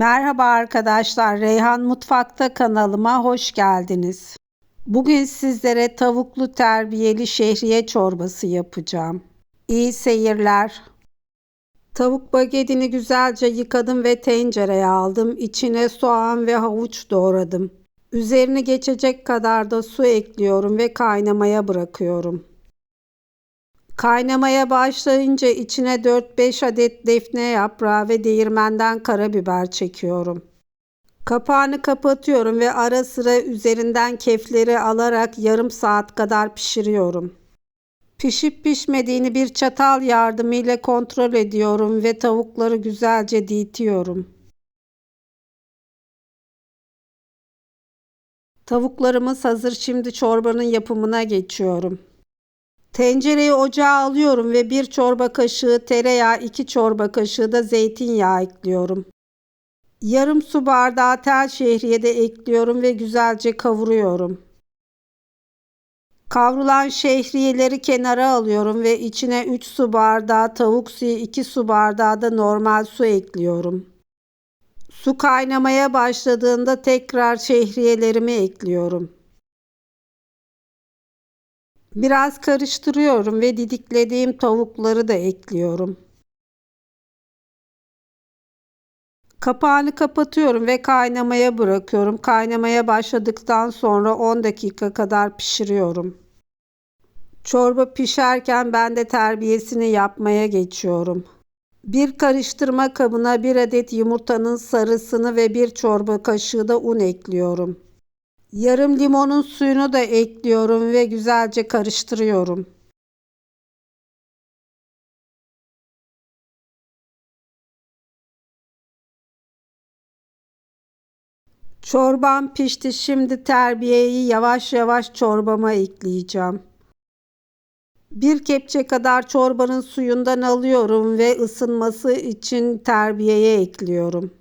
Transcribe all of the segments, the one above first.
Merhaba arkadaşlar, Reyhan Mutfak'ta kanalıma hoş geldiniz. Bugün sizlere tavuklu terbiyeli şehriye çorbası yapacağım. İyi seyirler. Tavuk bagetini güzelce yıkadım ve tencereye aldım. İçine soğan ve havuç doğradım. Üzerine geçecek kadar da su ekliyorum ve kaynamaya bırakıyorum. Kaynamaya başlayınca içine 4-5 adet defne yaprağı ve değirmenden karabiber çekiyorum. Kapağını kapatıyorum ve ara sıra üzerinden kefleri alarak yarım saat kadar pişiriyorum. Pişip pişmediğini bir çatal yardımıyla kontrol ediyorum ve tavukları güzelce diğitiyorum. Tavuklarımız hazır şimdi çorbanın yapımına geçiyorum. Tencereyi ocağa alıyorum ve bir çorba kaşığı tereyağı, iki çorba kaşığı da zeytinyağı ekliyorum. Yarım su bardağı tel şehriye de ekliyorum ve güzelce kavuruyorum. Kavrulan şehriyeleri kenara alıyorum ve içine 3 su bardağı tavuk suyu, 2 su bardağı da normal su ekliyorum. Su kaynamaya başladığında tekrar şehriyelerimi ekliyorum. Biraz karıştırıyorum ve didiklediğim tavukları da ekliyorum. Kapağını kapatıyorum ve kaynamaya bırakıyorum. Kaynamaya başladıktan sonra 10 dakika kadar pişiriyorum. Çorba pişerken ben de terbiyesini yapmaya geçiyorum. Bir karıştırma kabına bir adet yumurtanın sarısını ve bir çorba kaşığı da un ekliyorum. Yarım limonun suyunu da ekliyorum ve güzelce karıştırıyorum. Çorbam pişti. Şimdi terbiyeyi yavaş yavaş çorbama ekleyeceğim. Bir kepçe kadar çorbanın suyundan alıyorum ve ısınması için terbiyeye ekliyorum.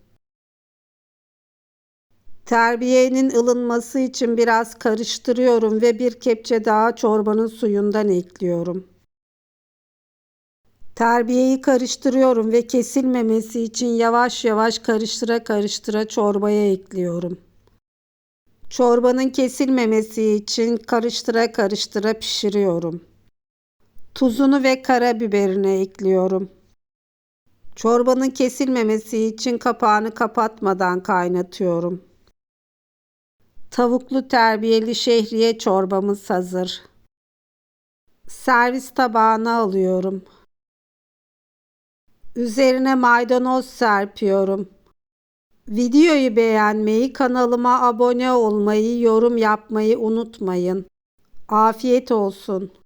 Terbiyenin ılınması için biraz karıştırıyorum ve bir kepçe daha çorbanın suyundan ekliyorum. Terbiyeyi karıştırıyorum ve kesilmemesi için yavaş yavaş karıştıra karıştıra çorbaya ekliyorum. Çorbanın kesilmemesi için karıştıra karıştıra pişiriyorum. Tuzunu ve karabiberini ekliyorum. Çorbanın kesilmemesi için kapağını kapatmadan kaynatıyorum. Tavuklu terbiyeli şehriye çorbamız hazır. Servis tabağına alıyorum. Üzerine maydanoz serpiyorum. Videoyu beğenmeyi, kanalıma abone olmayı, yorum yapmayı unutmayın. Afiyet olsun.